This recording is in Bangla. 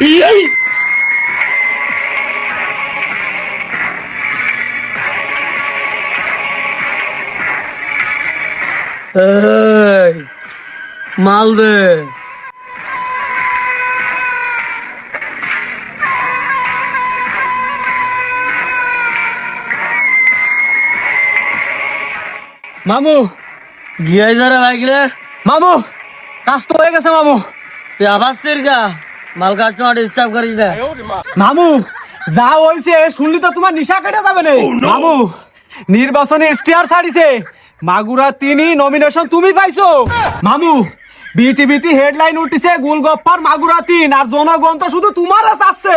মাল দে। মামু গিয়ে যারা লাগলে, মামু, কাজ তো হয়ে গেছে, মামু। তুই আবার সেরগা মাল কাস্টমার ডিস্টার্ব করিস না। মামু যা হয়েছে শুনলি তো তোমার নিশা কেটে যাবে না। মামু নির্বাচনে স্টিয়ার ছাড়িছে। মাগুরা তিনি নমিনেশন তুমি পাইছো। মামু বিটিভিতে হেডলাইন উঠিছে গুলগপ্পার মাগুরা তিন আর জনগণ তো শুধু তোমার চাচ্ছে